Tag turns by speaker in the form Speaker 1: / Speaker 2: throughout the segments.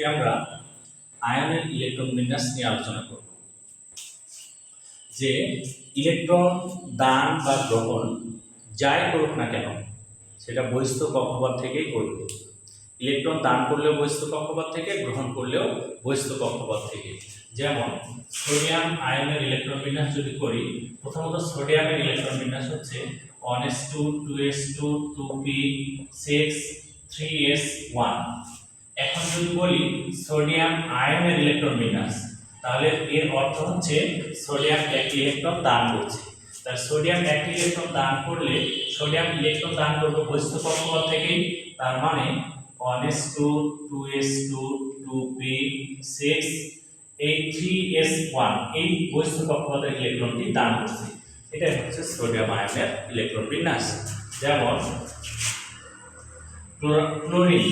Speaker 1: আজকে আমরা আয়নের ইলেকট্রন বিন্যাস নিয়ে আলোচনা করব। যে ইলেকট্রন, দান বা গ্রহণ যাই করুক না কেন, সেটা বহিস্থ কক্ষপথ থেকেই করবে। ইলেকট্রন দান করলেও বহিস্থ কক্ষপথ থেকে, গ্রহণ করলেও বহিস্থ কক্ষপথ থেকে। যেমন, সোডিয়াম আয়নের ইলেকট্রন বিন্যাস যদি করি, প্রথমত সোডিয়ামের ইলেকট্রন বিন্যাস হচ্ছে one s two two s two two p six three s one এখন যদি বলি সোডিয়াম আয়নের ইলেকট্রন বিন্যাস তাহলে এর অর্থ হচ্ছে সোডিয়াম একটি ইলেকট্রন দান করছে। তার সোডিয়াম একটি ইলেকট্রন দান করলে সোডিয়াম ইলেকট্রন দান করবে বহিস্থ কক্ষপথ থেকেই, তার মানে one s two two s two two p six এই থ্রি এস ওয়ান এই বহিস্থ কক্ষপথের ইলেকট্রনটি দান করছে। এটাই হচ্ছে সোডিয়াম আয়নের ইলেকট্রন বিন্যাস। যেমন ক্লোরিন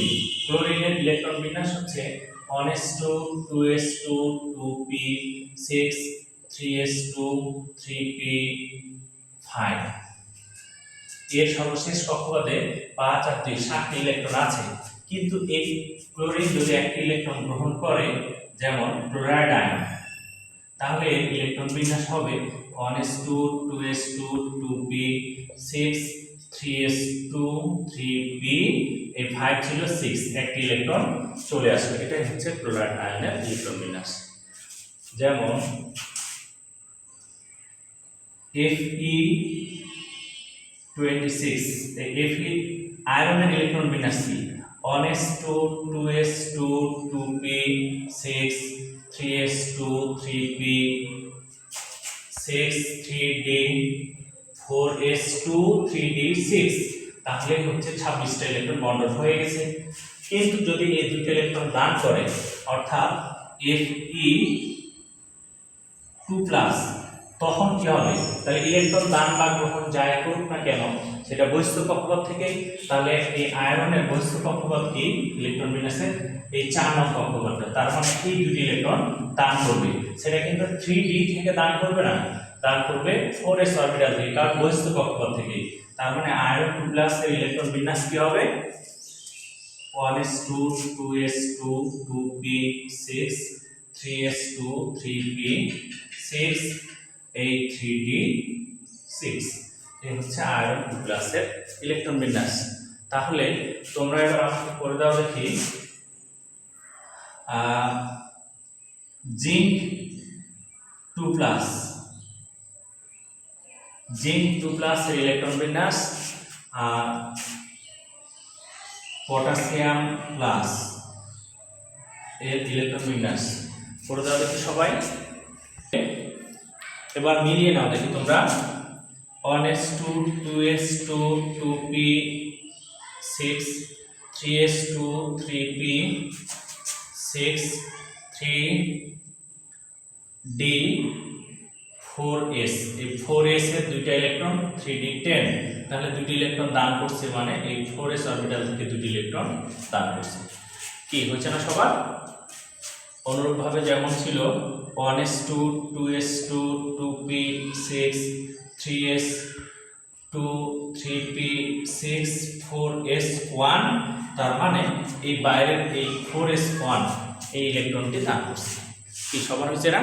Speaker 1: ক্লোরিনের ইলেকট্রন বিন্যাস হচ্ছে one two two s two two p six three s two three p five এর সর্বশেষ কক্ষপথে পাঁচ আর দুই, সাতটি ইলেকট্রন আছে। কিন্তু এই ক্লোরিন যদি একটি ইলেকট্রন গ্রহণ করে, যেমন ক্লোরাইড আয়ন তাহলে ইলেকট্রন বিন্যাস হবে one two two s two two p six three s two three p এই ফাইভ ছিল সিক্স একটি ইলেকট্রন চলে আসবে এটাই হচ্ছে ক্লোরাইড আয়নের ইলেকট্রন বিন্যাস যেমন F e twenty six F e আয়রনের ইলেকট্রন বিন্যাস কি? One s two two s two two p six three s two three p six three d four s two three d six, তাহলে হচ্ছে ছাব্বিশটা electron বন্ডন হয়ে গেছে। কিন্তু যদি এই দুটো ইলেকট্রন দান করে, অর্থাৎ এফ ই টু প্লাস তখন কি হবে? তাহলে ইলেকট্রন দান বা গ্রহণ যাই করুক না কেন, সেটা বহিস্থ কক্ষপথ থেকে, তাহলে এই আয়রনের বহিস্থ কক্ষপথ কি? ইলেকট্রন বিন্যাসের এই চার নং কক্ষপথটা তার মানে এই দুটি ইলেকট্রন দান করবে। সেটা কিন্তু থ্রি ডি থেকে দান করবে না। দান করবে ফোর এস অরবিটাল থেকে কারণ বহিস্থ কক্ষপথ থেকে। তার মানে আয়রন টু প্লাস এর ইলেকট্রন বিন্যাস কি হবে? One s two two s two two p six three s two three p six eight three d six এই হচ্ছে আয়রন টু প্লাসের ইলেকট্রন বিন্যাস। তাহলে তোমরা এবার আমাকে করে দাও দেখি। Zinc two plus zinc two প্লাসের ইলেকট্রন বিন্যাস আর পটাশিয়াম প্লাস এর ইলেকট্রন বিন্যাস করে দাও দেখি সবাই। এবার মিলিয়ে নাও দেখি তোমরা। One s two two s two two p six three s two three p six three d four s এই ফোর এস এর দুইটা ইলেকট্রন থ্রি ডি টেন তাহলে দুটি ইলেকট্রন দান করছে মানে এই ফোর এস অরবিটাল থেকে দুটি ইলেকট্রন দান করছে। কি হচ্ছে না সবার? অনুরূপভাবে যেমন ছিল one s two two s two two p six three s two three p six four s one তার মানে এই বাইরের এই ফোর এস ওয়ান এই ইলেকট্রনটি দান করছে। কি, সবার হয়েছে না?